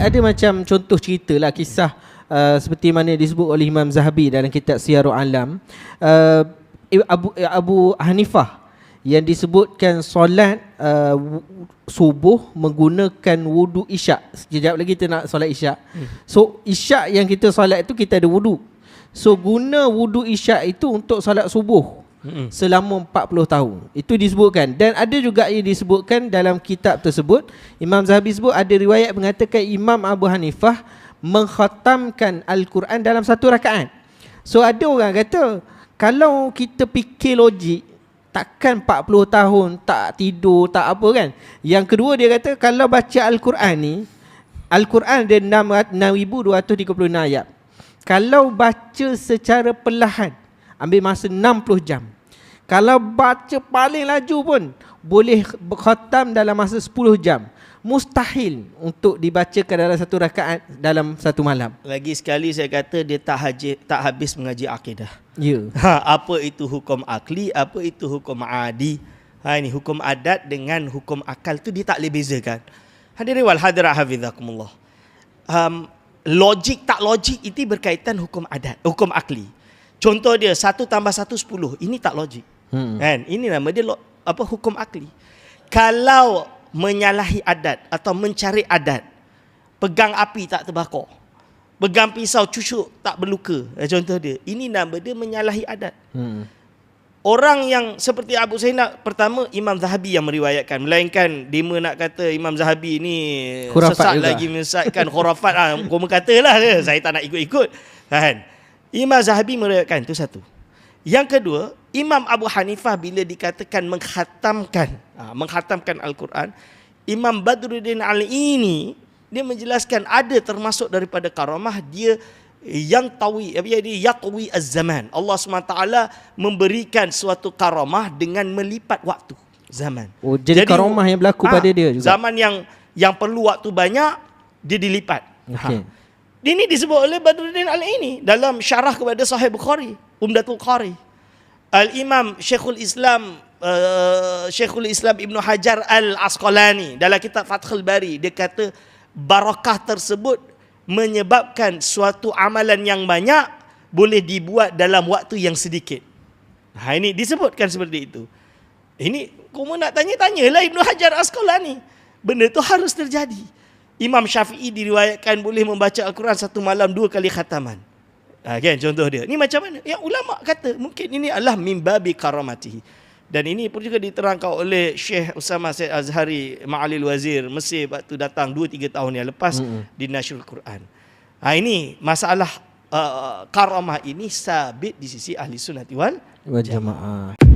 ada macam contoh cerita lah kisah uh, seperti mana disebut oleh Imam Zahabi dalam kitab Siyarul Alam. Uh, Abu Abu Hanifah yang disebutkan solat uh, subuh menggunakan wudu isyak. Sekejap lagi kita nak solat isyak. Hmm. So isyak yang kita solat itu kita ada wudu. So guna wudu isyak itu untuk solat subuh. Hmm. Selama 40 tahun. Itu disebutkan. Dan ada juga yang disebutkan Dalam kitab tersebut Imam Zahabi sebut Ada riwayat mengatakan Imam Abu Hanifah Mengkhatamkan Al-Quran Dalam satu rakaat. So ada orang kata Kalau kita fikir logik takkan 40 tahun tak tidur tak apa kan? Yang kedua dia kata kalau baca al-Quran ni al-Quran dia 6236 ayat. Kalau baca secara perlahan ambil masa 60 jam kalau baca paling laju pun boleh khatam dalam masa 10 jam mustahil untuk dibacakan dalam satu rakaat dalam satu malam. Lagi sekali saya kata dia tak haji, tak habis mengaji akidah. Ya. Ha, apa itu hukum akli, apa itu hukum adi. Ha ini hukum adat dengan hukum akal tu dia tak boleh bezakan. Hadirin wal hadirat hafizakumullah. Um, logik tak logik itu berkaitan hukum adat, hukum akli. Contoh dia satu tambah satu sepuluh. Ini tak logik. Hmm. Kan? Ini nama dia lo, apa hukum akli. Kalau menyalahi adat atau mencari adat. Pegang api tak terbakar. Pegang pisau cucuk tak berluka. Eh, contoh dia. Ini nama dia menyalahi adat. Hmm. Orang yang seperti Abu Zainab pertama Imam Zahabi yang meriwayatkan melainkan Dima nak kata Imam Zahabi ni khurafat sesat juga. lagi menyesatkan khurafat ah kau katalah dia saya tak nak ikut-ikut kan Imam Zahabi meriwayatkan itu satu yang kedua Imam Abu Hanifah bila dikatakan menghatamkan ha, menghatamkan Al-Quran, Imam Badruddin Ali ini dia menjelaskan ada termasuk daripada karamah dia yang tawi apa dia yaqwi az-zaman. Allah SWT memberikan suatu karamah dengan melipat waktu zaman. Oh jadi, jadi karamah yang berlaku ha, pada dia juga. Zaman yang yang perlu waktu banyak dia dilipat. Okay. Ha. Ini disebut oleh Badruddin Ali ini dalam syarah kepada Sahih Bukhari, Umdatul Qari. Al-Imam Syekhul Islam uh, Syekhul Islam Ibn Hajar Al-Asqalani dalam kitab Fathul Bari dia kata barakah tersebut menyebabkan suatu amalan yang banyak boleh dibuat dalam waktu yang sedikit. Ha ini disebutkan seperti itu. Ini kamu nak tanya-tanyalah Ibn Hajar Asqalani. Benda itu harus terjadi. Imam Syafi'i diriwayatkan boleh membaca Al-Quran satu malam dua kali khataman. Ha, kan contoh dia. Ni macam mana? Yang ulama kata mungkin ini adalah mimbabi karamatihi. Dan ini pun juga diterangkan oleh Syekh Usama Syed Azhari Ma'alil Wazir Mesir waktu datang 2 3 tahun yang lepas mm-hmm. di Nasrul Quran. Ha, ini masalah uh, karamah ini sabit di sisi ahli sunnah wal jamaah.